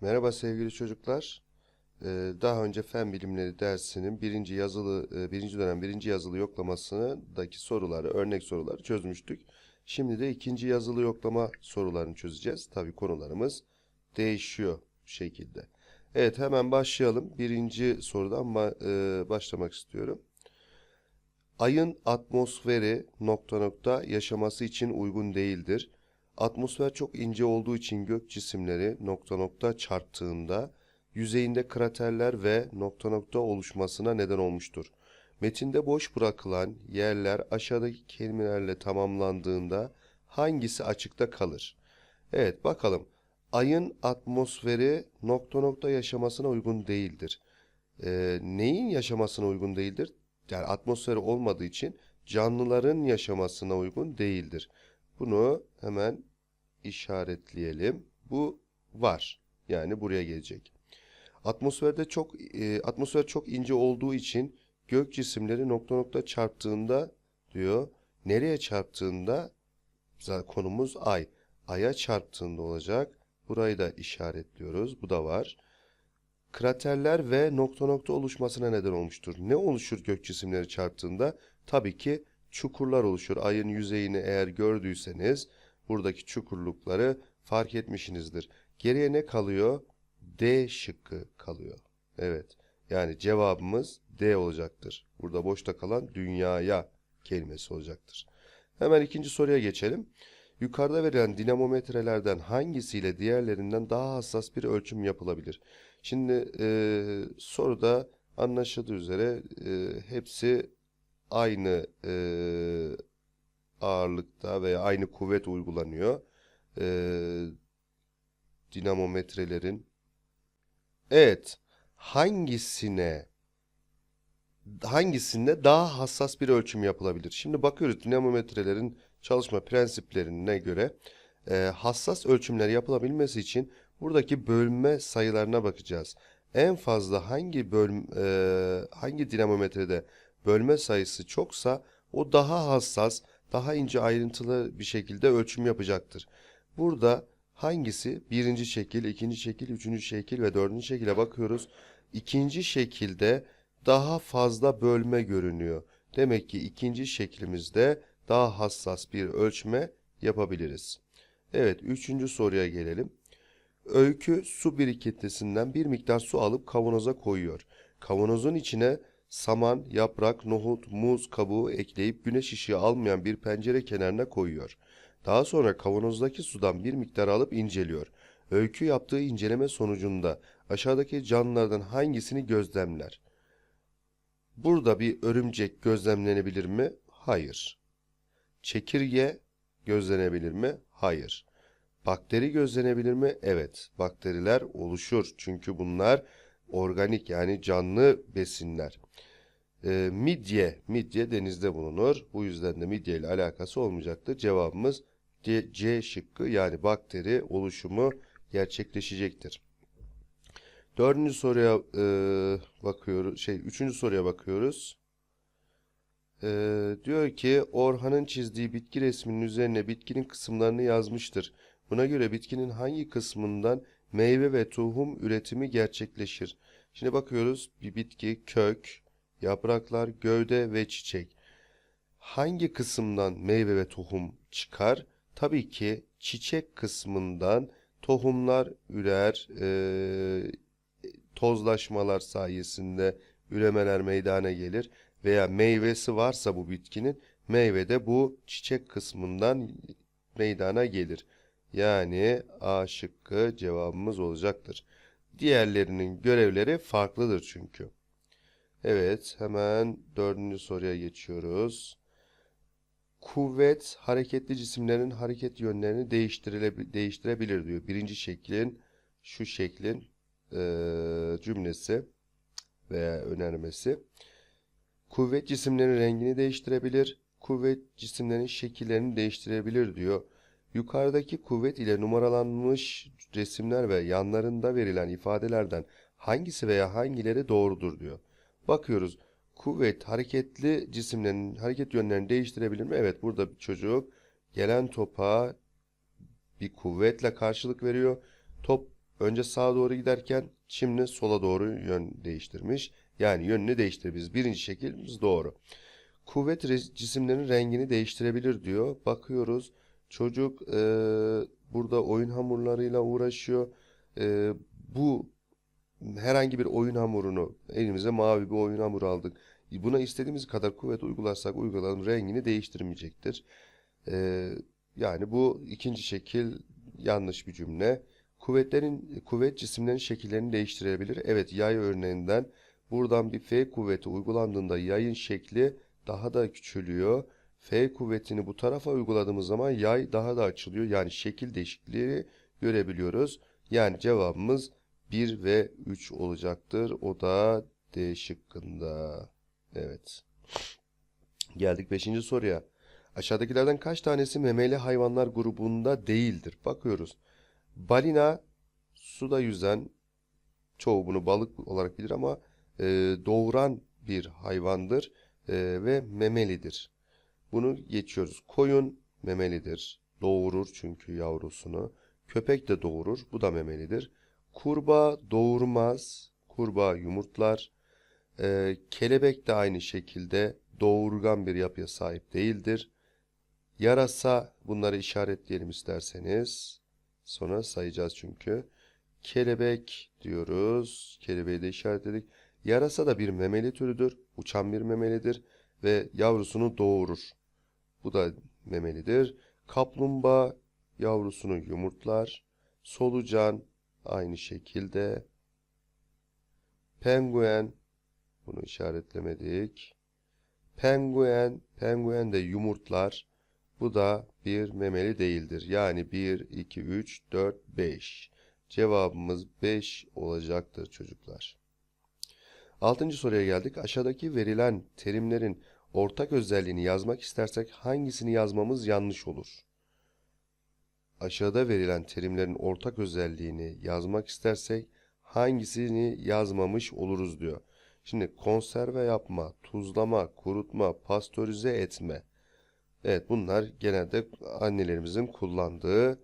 Merhaba sevgili çocuklar. Ee, Daha önce fen bilimleri dersinin birinci yazılı, e, birinci dönem birinci yazılı yoklamasındaki soruları, örnek soruları çözmüştük. Şimdi de ikinci yazılı yoklama sorularını çözeceğiz. Tabii konularımız değişiyor bu şekilde. Evet hemen başlayalım. Birinci sorudan e, başlamak istiyorum. Ayın atmosferi nokta nokta yaşaması için uygun değildir. Atmosfer çok ince olduğu için gök cisimleri nokta nokta çarptığında yüzeyinde kraterler ve nokta nokta oluşmasına neden olmuştur. Metinde boş bırakılan yerler aşağıdaki kelimelerle tamamlandığında hangisi açıkta kalır? Evet bakalım. Ayın atmosferi nokta nokta yaşamasına uygun değildir. Ee, neyin yaşamasına uygun değildir? Yani atmosferi olmadığı için canlıların yaşamasına uygun değildir. Bunu hemen işaretleyelim. Bu var. Yani buraya gelecek. Atmosferde çok e, atmosfer çok ince olduğu için gök cisimleri nokta nokta çarptığında diyor. Nereye çarptığında konumuz ay. Aya çarptığında olacak. Burayı da işaretliyoruz. Bu da var. Kraterler ve nokta nokta oluşmasına neden olmuştur. Ne oluşur gök cisimleri çarptığında? Tabii ki çukurlar oluşur. Ayın yüzeyini eğer gördüyseniz buradaki çukurlukları fark etmişsinizdir. Geriye ne kalıyor? D şıkkı kalıyor. Evet. Yani cevabımız D olacaktır. Burada boşta kalan dünyaya kelimesi olacaktır. Hemen ikinci soruya geçelim. Yukarıda verilen dinamometrelerden hangisiyle diğerlerinden daha hassas bir ölçüm yapılabilir? Şimdi e, soruda anlaşıldığı üzere e, hepsi aynı e, ağırlıkta veya aynı kuvvet uygulanıyor. E, dinamometrelerin. Evet, hangisine hangisinde daha hassas bir ölçüm yapılabilir? Şimdi bakıyoruz dinamometrelerin çalışma prensiplerine göre e, hassas ölçümler yapılabilmesi için buradaki bölme sayılarına bakacağız. En fazla hangi bölüm e, hangi dinamometrede bölme sayısı çoksa o daha hassas, daha ince ayrıntılı bir şekilde ölçüm yapacaktır. Burada hangisi birinci şekil, ikinci şekil, üçüncü şekil ve dördüncü şekile bakıyoruz. İkinci şekilde daha fazla bölme görünüyor. Demek ki ikinci şeklimizde daha hassas bir ölçme yapabiliriz. Evet, üçüncü soruya gelelim. Öykü su birikintisinden bir miktar su alıp kavanoza koyuyor. Kavanozun içine saman, yaprak, nohut, muz kabuğu ekleyip güneş ışığı almayan bir pencere kenarına koyuyor. Daha sonra kavanozdaki sudan bir miktar alıp inceliyor. Öykü yaptığı inceleme sonucunda aşağıdaki canlılardan hangisini gözlemler? Burada bir örümcek gözlemlenebilir mi? Hayır. Çekirge gözlenebilir mi? Hayır. Bakteri gözlenebilir mi? Evet. Bakteriler oluşur. Çünkü bunlar organik yani canlı besinler. Ee, midye. Midye denizde bulunur. Bu yüzden de midye ile alakası olmayacaktır. Cevabımız C, C şıkkı yani bakteri oluşumu gerçekleşecektir. Dördüncü soruya e, bakıyoruz. Şey, üçüncü soruya bakıyoruz. E, diyor ki Orhan'ın çizdiği bitki resminin üzerine bitkinin kısımlarını yazmıştır. Buna göre bitkinin hangi kısmından meyve ve tohum üretimi gerçekleşir? Şimdi bakıyoruz bir bitki kök, yapraklar, gövde ve çiçek. Hangi kısımdan meyve ve tohum çıkar? Tabii ki çiçek kısmından tohumlar ürer, e, tozlaşmalar sayesinde üremeler meydana gelir veya meyvesi varsa bu bitkinin meyve de bu çiçek kısmından meydana gelir. Yani A şıkkı cevabımız olacaktır. Diğerlerinin görevleri farklıdır çünkü. Evet, hemen dördüncü soruya geçiyoruz. Kuvvet hareketli cisimlerin hareket yönlerini değiştirebilir diyor. Birinci şeklin şu şeklin eee, cümlesi veya önermesi. Kuvvet cisimlerin rengini değiştirebilir. Kuvvet cisimlerin şekillerini değiştirebilir diyor. Yukarıdaki kuvvet ile numaralanmış resimler ve yanlarında verilen ifadelerden hangisi veya hangileri doğrudur diyor. Bakıyoruz. Kuvvet hareketli cisimlerin hareket yönlerini değiştirebilir mi? Evet burada bir çocuk gelen topa bir kuvvetle karşılık veriyor. Top Önce sağa doğru giderken şimdi sola doğru yön değiştirmiş. Yani yönünü değiştirebiliriz. Birinci şekilimiz doğru. Kuvvet cisimlerin rengini değiştirebilir diyor. Bakıyoruz. Çocuk e, burada oyun hamurlarıyla uğraşıyor. E, bu herhangi bir oyun hamurunu elimize mavi bir oyun hamuru aldık. Buna istediğimiz kadar kuvvet uygularsak uygulayalım rengini değiştirmeyecektir. E, yani bu ikinci şekil yanlış bir cümle. Kuvvetlerin kuvvet cisimlerin şekillerini değiştirebilir. Evet yay örneğinden buradan bir F kuvveti uygulandığında yayın şekli daha da küçülüyor. F kuvvetini bu tarafa uyguladığımız zaman yay daha da açılıyor. Yani şekil değişikliği görebiliyoruz. Yani cevabımız 1 ve 3 olacaktır. O da D şıkkında. Evet. Geldik 5. soruya. Aşağıdakilerden kaç tanesi memeli hayvanlar grubunda değildir? Bakıyoruz. Balina suda yüzen, çoğu bunu balık olarak bilir ama e, doğuran bir hayvandır e, ve memelidir. Bunu geçiyoruz. Koyun memelidir. Doğurur çünkü yavrusunu. Köpek de doğurur. Bu da memelidir. Kurbağa doğurmaz. Kurbağa yumurtlar. E, kelebek de aynı şekilde doğurgan bir yapıya sahip değildir. Yarasa bunları işaretleyelim isterseniz. Sonra sayacağız çünkü. Kelebek diyoruz. Kelebeği de işaretledik. Yarasa da bir memeli türüdür. Uçan bir memelidir ve yavrusunu doğurur. Bu da memelidir. Kaplumbağa yavrusunu yumurtlar. Solucan aynı şekilde. Penguen bunu işaretlemedik. Penguen, penguen de yumurtlar. Bu da bir memeli değildir. Yani 1, 2, 3, 4, 5. Cevabımız 5 olacaktır çocuklar. Altıncı soruya geldik. Aşağıdaki verilen terimlerin ortak özelliğini yazmak istersek hangisini yazmamız yanlış olur? Aşağıda verilen terimlerin ortak özelliğini yazmak istersek hangisini yazmamış oluruz diyor. Şimdi konserve yapma, tuzlama, kurutma, pastörize etme. Evet bunlar genelde annelerimizin kullandığı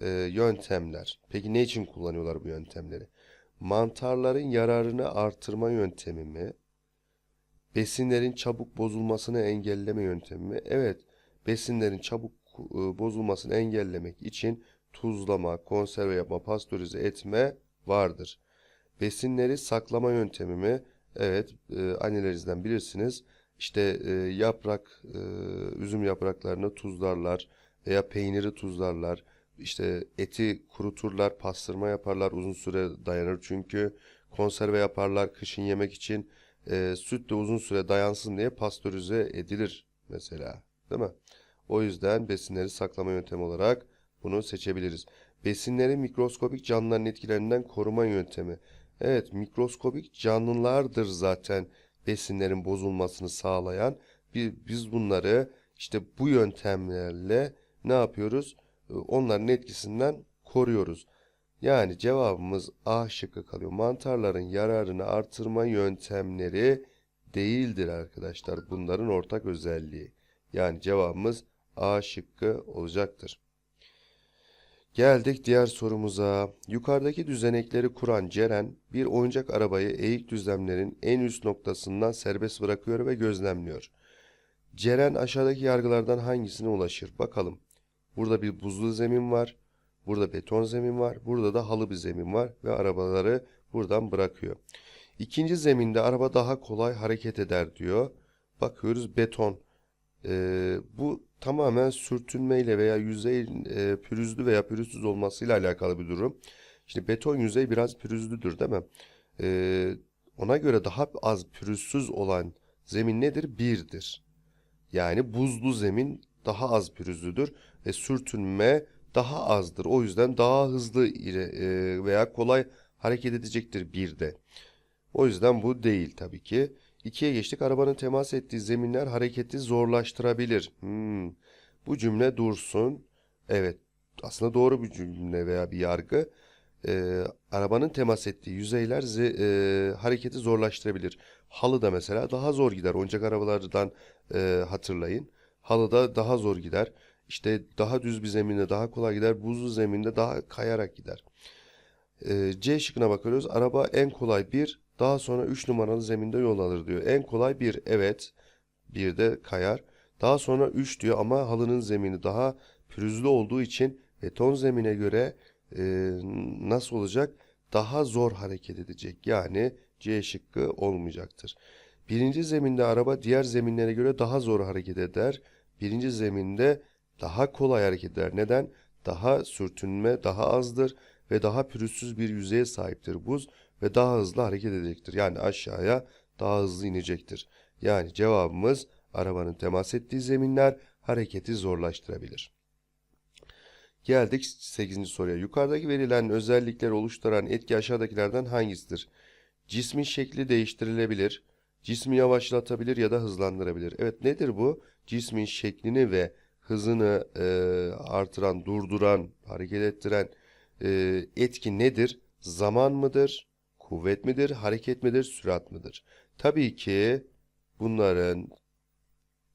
e, yöntemler. Peki ne için kullanıyorlar bu yöntemleri? Mantarların yararını artırma yöntemi mi? Besinlerin çabuk bozulmasını engelleme yöntemi mi? Evet, besinlerin çabuk e, bozulmasını engellemek için tuzlama, konserve yapma, pastörize etme vardır. Besinleri saklama yöntemi mi? Evet, e, annelerinizden bilirsiniz. İşte e, yaprak, e, üzüm yapraklarını tuzlarlar veya peyniri tuzlarlar. İşte eti kuruturlar, pastırma yaparlar, uzun süre dayanır çünkü. Konserve yaparlar kışın yemek için. E, süt de uzun süre dayansın diye pastörize edilir mesela. Değil mi? O yüzden besinleri saklama yöntemi olarak bunu seçebiliriz. Besinleri mikroskopik canlıların etkilerinden koruma yöntemi. Evet, mikroskopik canlılardır zaten besinlerin bozulmasını sağlayan. Biz bunları işte bu yöntemlerle ne yapıyoruz? Onların etkisinden koruyoruz. Yani cevabımız A şıkkı kalıyor. Mantarların yararını artırma yöntemleri değildir arkadaşlar. Bunların ortak özelliği. Yani cevabımız A şıkkı olacaktır. Geldik diğer sorumuza. Yukarıdaki düzenekleri kuran Ceren bir oyuncak arabayı eğik düzlemlerin en üst noktasından serbest bırakıyor ve gözlemliyor. Ceren aşağıdaki yargılardan hangisine ulaşır? Bakalım. Burada bir buzlu zemin var. Burada beton zemin var. Burada da halı bir zemin var ve arabaları buradan bırakıyor. İkinci zeminde araba daha kolay hareket eder diyor. Bakıyoruz beton. Ee, bu tamamen sürtünmeyle veya yüzeyin e, pürüzlü veya pürüzsüz olmasıyla alakalı bir durum. Şimdi beton yüzey biraz pürüzlüdür değil mi? Ee, ona göre daha az pürüzsüz olan zemin nedir? Birdir. Yani buzlu zemin daha az pürüzlüdür ve sürtünme daha azdır. O yüzden daha hızlı e, veya kolay hareket edecektir birde. O yüzden bu değil tabii ki. İkiye geçtik. Arabanın temas ettiği zeminler hareketi zorlaştırabilir. Hmm. Bu cümle dursun. Evet. Aslında doğru bir cümle veya bir yargı. Ee, arabanın temas ettiği yüzeyler e, hareketi zorlaştırabilir. Halı da mesela daha zor gider. Oyuncak arabalardan e, hatırlayın. Halıda daha zor gider. İşte daha düz bir zeminde daha kolay gider. Buzlu zeminde daha kayarak gider. Ee, C şıkkına bakıyoruz. Araba en kolay 1, daha sonra 3 numaralı zeminde yol alır diyor. En kolay 1, evet. Bir de kayar. Daha sonra 3 diyor ama halının zemini daha pürüzlü olduğu için beton zemine göre e, nasıl olacak? Daha zor hareket edecek. Yani C şıkkı olmayacaktır. Birinci zeminde araba diğer zeminlere göre daha zor hareket eder. Birinci zeminde daha kolay hareket eder. Neden? Daha sürtünme daha azdır ve daha pürüzsüz bir yüzeye sahiptir buz ve daha hızlı hareket edecektir. Yani aşağıya daha hızlı inecektir. Yani cevabımız arabanın temas ettiği zeminler hareketi zorlaştırabilir. Geldik 8. soruya. Yukarıdaki verilen özellikleri oluşturan etki aşağıdakilerden hangisidir? Cismin şekli değiştirilebilir, cismi yavaşlatabilir ya da hızlandırabilir. Evet nedir bu? Cismin şeklini ve hızını e, artıran, durduran, hareket ettiren e, etki nedir? Zaman mıdır? Kuvvet midir? Hareket midir? Sürat midir? Tabii ki bunların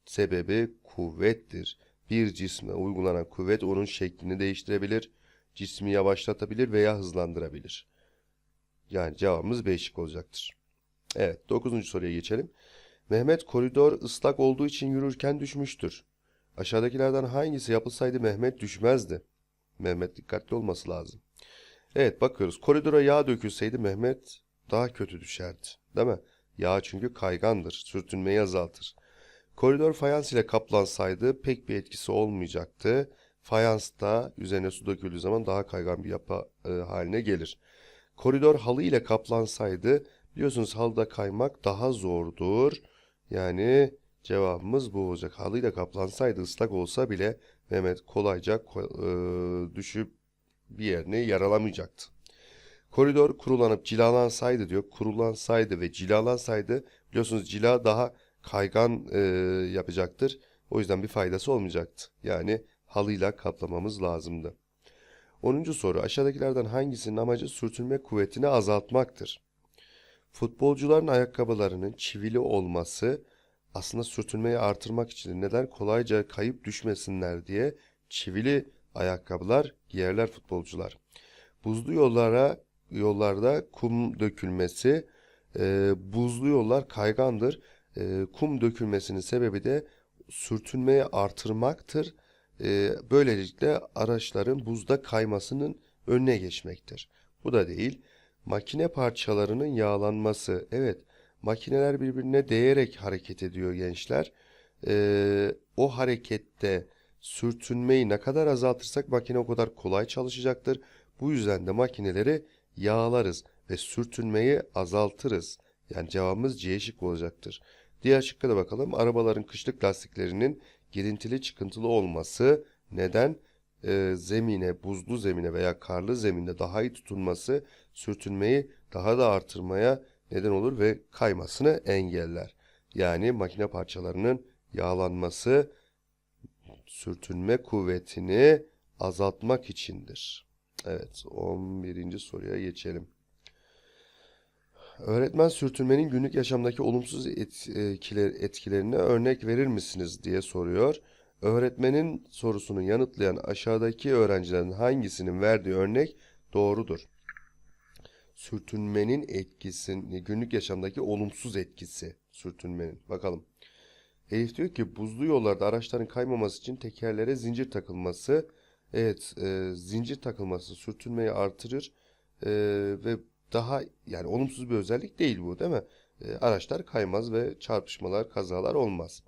sebebi kuvvettir. Bir cisme uygulanan kuvvet onun şeklini değiştirebilir, cismi yavaşlatabilir veya hızlandırabilir. Yani cevabımız B olacaktır. Evet, 9. soruya geçelim. Mehmet koridor ıslak olduğu için yürürken düşmüştür. Aşağıdakilerden hangisi yapılsaydı Mehmet düşmezdi? Mehmet dikkatli olması lazım. Evet bakıyoruz. Koridora yağ dökülseydi Mehmet daha kötü düşerdi. Değil mi? Yağ çünkü kaygandır. Sürtünmeyi azaltır. Koridor fayans ile kaplansaydı pek bir etkisi olmayacaktı. Fayans da üzerine su döküldüğü zaman daha kaygan bir yapı e, haline gelir. Koridor halı ile kaplansaydı biliyorsunuz halıda kaymak daha zordur. Yani cevabımız bu olacak. Halıyla kaplansaydı ıslak olsa bile Mehmet kolayca ko- e, düşüp bir yerini yaralamayacaktı. Koridor kurulanıp cilalansaydı diyor. Kurulansaydı ve cilalansaydı biliyorsunuz cila daha kaygan e, yapacaktır. O yüzden bir faydası olmayacaktı. Yani halıyla kaplamamız lazımdı. 10. soru aşağıdakilerden hangisinin amacı sürtünme kuvvetini azaltmaktır? Futbolcuların ayakkabılarının çivili olması aslında sürtünmeyi artırmak için neden kolayca kayıp düşmesinler diye çivili ayakkabılar giyerler futbolcular. Buzlu yollara yollarda kum dökülmesi, e, buzlu yollar kaygandır. E, kum dökülmesinin sebebi de sürtünmeyi artırmaktır. E, böylelikle araçların buzda kaymasının önüne geçmektir. Bu da değil. Makine parçalarının yağlanması. Evet, makineler birbirine değerek hareket ediyor gençler. E, o harekette sürtünmeyi ne kadar azaltırsak makine o kadar kolay çalışacaktır. Bu yüzden de makineleri yağlarız ve sürtünmeyi azaltırız. Yani cevabımız C şık olacaktır. Diğer şıkka da bakalım. Arabaların kışlık lastiklerinin girintili çıkıntılı olması neden? Ee, zemine, buzlu zemine veya karlı zeminde daha iyi tutunması sürtünmeyi daha da artırmaya neden olur ve kaymasını engeller. Yani makine parçalarının yağlanması sürtünme kuvvetini azaltmak içindir. Evet, 11. soruya geçelim. Öğretmen sürtünmenin günlük yaşamdaki olumsuz etkiler, etkilerine örnek verir misiniz diye soruyor. Öğretmenin sorusunu yanıtlayan aşağıdaki öğrencilerin hangisinin verdiği örnek doğrudur? Sürtünmenin etkisini, günlük yaşamdaki olumsuz etkisi sürtünmenin. Bakalım. Elif diyor ki buzlu yollarda araçların kaymaması için tekerlere zincir takılması. Evet, e, zincir takılması sürtünmeyi artırır e, ve daha yani olumsuz bir özellik değil bu değil mi? E, araçlar kaymaz ve çarpışmalar, kazalar olmaz.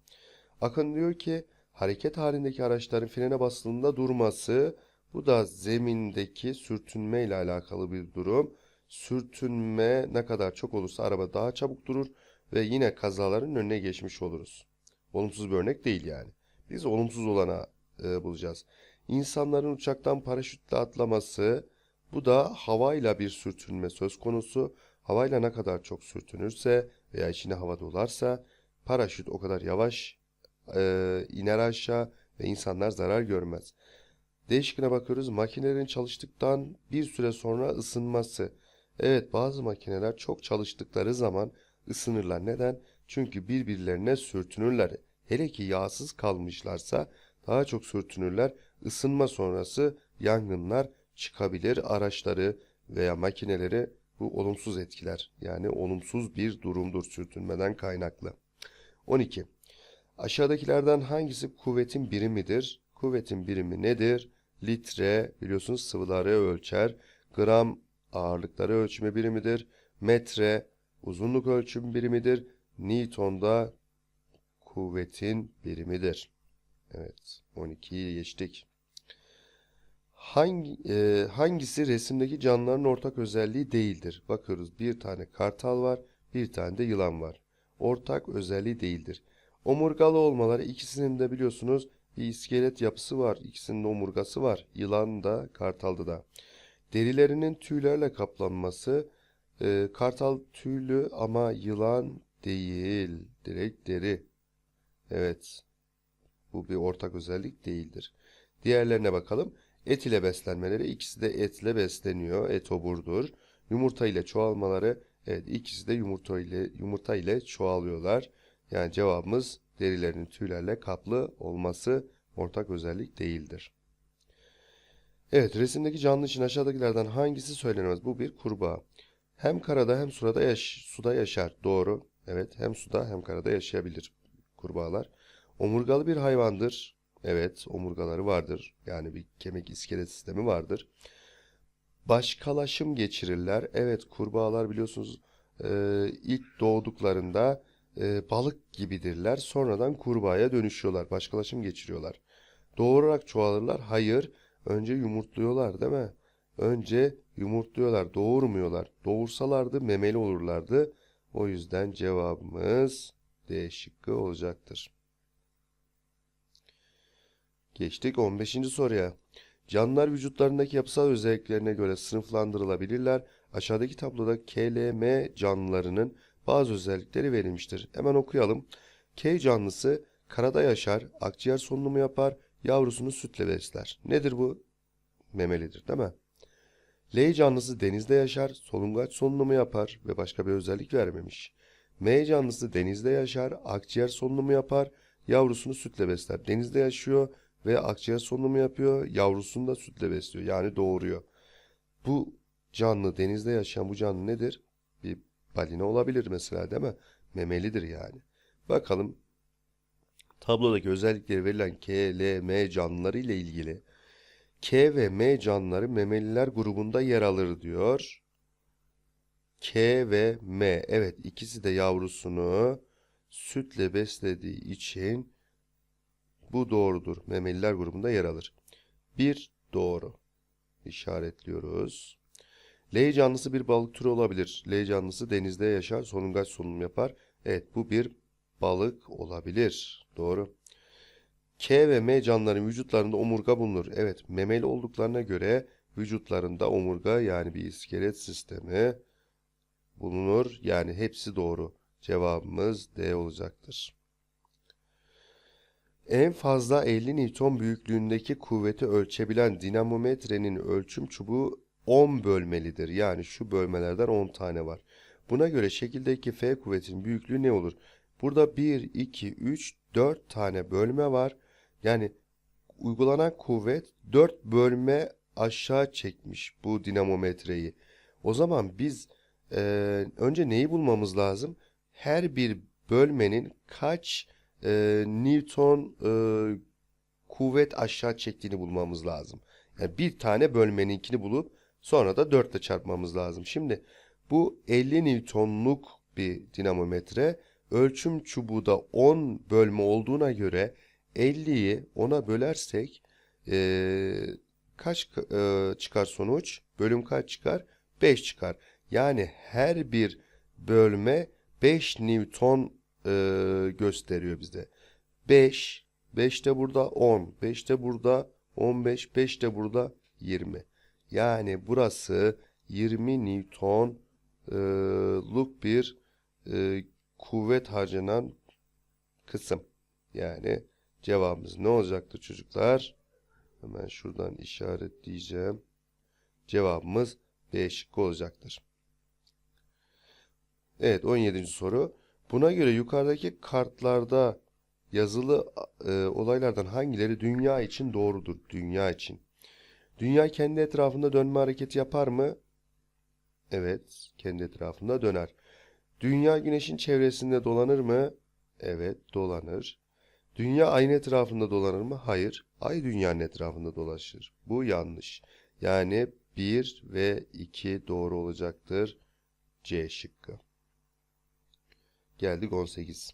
Akın diyor ki hareket halindeki araçların frene basıldığında durması bu da zemindeki sürtünme ile alakalı bir durum. Sürtünme ne kadar çok olursa araba daha çabuk durur ve yine kazaların önüne geçmiş oluruz. Olumsuz bir örnek değil yani. Biz olumsuz olana e, bulacağız. İnsanların uçaktan paraşütle atlaması bu da havayla bir sürtünme söz konusu. Havayla ne kadar çok sürtünürse veya içine hava dolarsa paraşüt o kadar yavaş e, iner aşağı ve insanlar zarar görmez. Değişikine bakıyoruz. Makinelerin çalıştıktan bir süre sonra ısınması. Evet bazı makineler çok çalıştıkları zaman ısınırlar. Neden? Çünkü birbirlerine sürtünürler. Hele ki yağsız kalmışlarsa daha çok sürtünürler. Isınma sonrası yangınlar çıkabilir. Araçları veya makineleri bu olumsuz etkiler. Yani olumsuz bir durumdur sürtünmeden kaynaklı. 12. Aşağıdakilerden hangisi kuvvetin birimidir? Kuvvetin birimi nedir? Litre biliyorsunuz sıvıları ölçer. Gram ağırlıkları ölçme birimidir. Metre uzunluk ölçüm birimidir. Newton da kuvvetin birimidir. Evet 12'yi geçtik. Hangi, e, hangisi resimdeki canlıların ortak özelliği değildir? Bakıyoruz bir tane kartal var, bir tane de yılan var. Ortak özelliği değildir. Omurgalı olmaları ikisinin de biliyorsunuz bir iskelet yapısı var. İkisinin de omurgası var. Yılan da kartalda da. Derilerinin tüylerle kaplanması e, kartal tüylü ama yılan değil. Direkt deri. Evet. Bu bir ortak özellik değildir. Diğerlerine bakalım. Et ile beslenmeleri ikisi de etle besleniyor. Etoburdur. Yumurta ile çoğalmaları evet ikisi de yumurta ile yumurta ile çoğalıyorlar. Yani cevabımız derilerinin tüylerle kaplı olması ortak özellik değildir. Evet resimdeki canlı için aşağıdakilerden hangisi söylenemez? Bu bir kurbağa. Hem karada hem suda, yaş suda yaşar. Doğru. Evet hem suda hem karada yaşayabilir kurbağalar. Omurgalı bir hayvandır. Evet omurgaları vardır. Yani bir kemik iskelet sistemi vardır. Başkalaşım geçirirler. Evet kurbağalar biliyorsunuz e, ilk doğduklarında e, balık gibidirler. Sonradan kurbağaya dönüşüyorlar. Başkalaşım geçiriyorlar. Doğurarak çoğalırlar. Hayır. Önce yumurtluyorlar değil mi? Önce yumurtluyorlar. Doğurmuyorlar. Doğursalardı memeli olurlardı. O yüzden cevabımız D şıkkı olacaktır. Geçtik 15. soruya. Canlılar vücutlarındaki yapısal özelliklerine göre sınıflandırılabilirler. Aşağıdaki tabloda KLM canlılarının bazı özellikleri verilmiştir. Hemen okuyalım. K canlısı karada yaşar, akciğer solunumu yapar, yavrusunu sütle besler. Nedir bu? Memelidir değil mi? L canlısı denizde yaşar, solungaç solunumu yapar ve başka bir özellik vermemiş. M canlısı denizde yaşar, akciğer solunumu yapar, yavrusunu sütle besler. Denizde yaşıyor ve akciğer solunumu yapıyor, yavrusunu da sütle besliyor. Yani doğuruyor. Bu canlı denizde yaşayan bu canlı nedir? Bir balina olabilir mesela değil mi? Memelidir yani. Bakalım tablodaki özellikleri verilen K, L, M canlıları ile ilgili K ve M canlıları memeliler grubunda yer alır diyor. K ve M. Evet ikisi de yavrusunu sütle beslediği için bu doğrudur. Memeliler grubunda yer alır. Bir doğru. İşaretliyoruz. L canlısı bir balık türü olabilir. L canlısı denizde yaşar, solungaç solunum yapar. Evet bu bir balık olabilir. Doğru. K ve M canlıların vücutlarında omurga bulunur. Evet memeli olduklarına göre vücutlarında omurga yani bir iskelet sistemi bulunur. Yani hepsi doğru. Cevabımız D olacaktır. En fazla 50 Newton büyüklüğündeki kuvveti ölçebilen dinamometrenin ölçüm çubuğu 10 bölmelidir. Yani şu bölmelerden 10 tane var. Buna göre şekildeki F kuvvetinin büyüklüğü ne olur? Burada 1, 2, 3, 4 tane bölme var. Yani uygulanan kuvvet 4 bölme aşağı çekmiş bu dinamometreyi. O zaman biz e, önce neyi bulmamız lazım? Her bir bölmenin kaç e, Newton e, kuvvet aşağı çektiğini bulmamız lazım. Yani bir tane bölmeninkini bulup sonra da 4 ile çarpmamız lazım. Şimdi bu 50 Newton'luk bir dinamometre. Ölçüm çubuğu da 10 bölme olduğuna göre 50'yi 10'a bölersek e, kaç e, çıkar sonuç? Bölüm kaç çıkar? 5 çıkar. Yani her bir bölme 5 Newton e, gösteriyor bize. 5, 5 de burada 10, 5 de burada 15, 5 de burada 20. Yani burası 20 Newton'luk bir e, kuvvet harcanan kısım. Yani cevabımız ne olacaktır çocuklar? Hemen şuradan işaretleyeceğim. Cevabımız B şıkkı olacaktır. Evet 17. soru. Buna göre yukarıdaki kartlarda yazılı e, olaylardan hangileri dünya için doğrudur? Dünya için. Dünya kendi etrafında dönme hareketi yapar mı? Evet, kendi etrafında döner. Dünya güneşin çevresinde dolanır mı? Evet, dolanır. Dünya ayın etrafında dolanır mı? Hayır. Ay dünyanın etrafında dolaşır. Bu yanlış. Yani 1 ve 2 doğru olacaktır. C şıkkı. Geldik 18.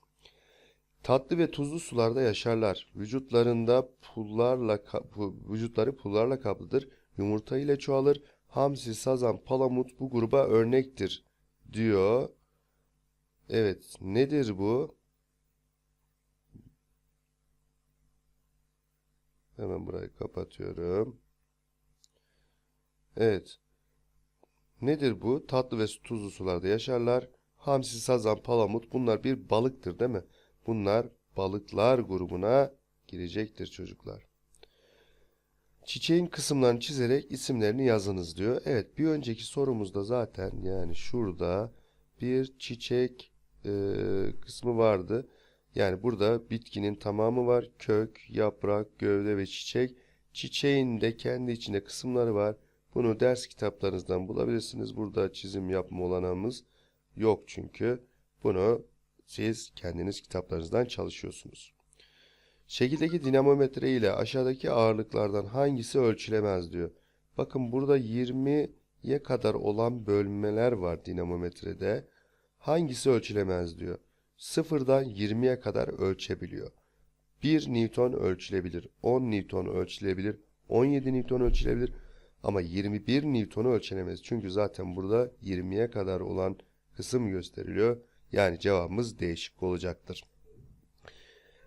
Tatlı ve tuzlu sularda yaşarlar. Vücutlarında pullarla pu- vücutları pullarla kaplıdır. Yumurta ile çoğalır. Hamsi, sazan, palamut bu gruba örnektir diyor. Evet, nedir bu? Hemen burayı kapatıyorum. Evet. Nedir bu? Tatlı ve tuzlu sularda yaşarlar. Hamsi, sazan, palamut bunlar bir balıktır değil mi? Bunlar balıklar grubuna girecektir çocuklar. Çiçeğin kısımlarını çizerek isimlerini yazınız diyor. Evet bir önceki sorumuzda zaten yani şurada bir çiçek e, kısmı vardı. Yani burada bitkinin tamamı var. Kök, yaprak, gövde ve çiçek. Çiçeğin de kendi içinde kısımları var. Bunu ders kitaplarınızdan bulabilirsiniz. Burada çizim yapma olanağımız yok çünkü. Bunu siz kendiniz kitaplarınızdan çalışıyorsunuz. Şekildeki dinamometre ile aşağıdaki ağırlıklardan hangisi ölçülemez diyor. Bakın burada 20'ye kadar olan bölmeler var dinamometrede. Hangisi ölçülemez diyor. Sıfırdan 20'ye kadar ölçebiliyor. 1 Newton ölçülebilir, 10 Newton ölçülebilir, 17 Newton ölçülebilir ama 21 Newton'u ölçülemez. Çünkü zaten burada 20'ye kadar olan kısım gösteriliyor. Yani cevabımız değişik olacaktır.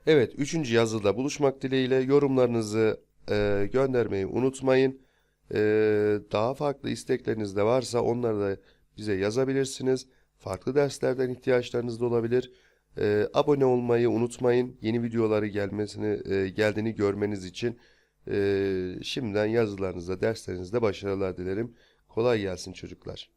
Evet, üçüncü yazıda buluşmak dileğiyle yorumlarınızı e, göndermeyi unutmayın. E, daha farklı istekleriniz de varsa onları da bize yazabilirsiniz. Farklı derslerden ihtiyaçlarınız da olabilir. E, abone olmayı unutmayın. Yeni videoları gelmesini e, geldiğini görmeniz için e, şimdiden yazılarınızda, derslerinizde başarılar dilerim. Kolay gelsin çocuklar.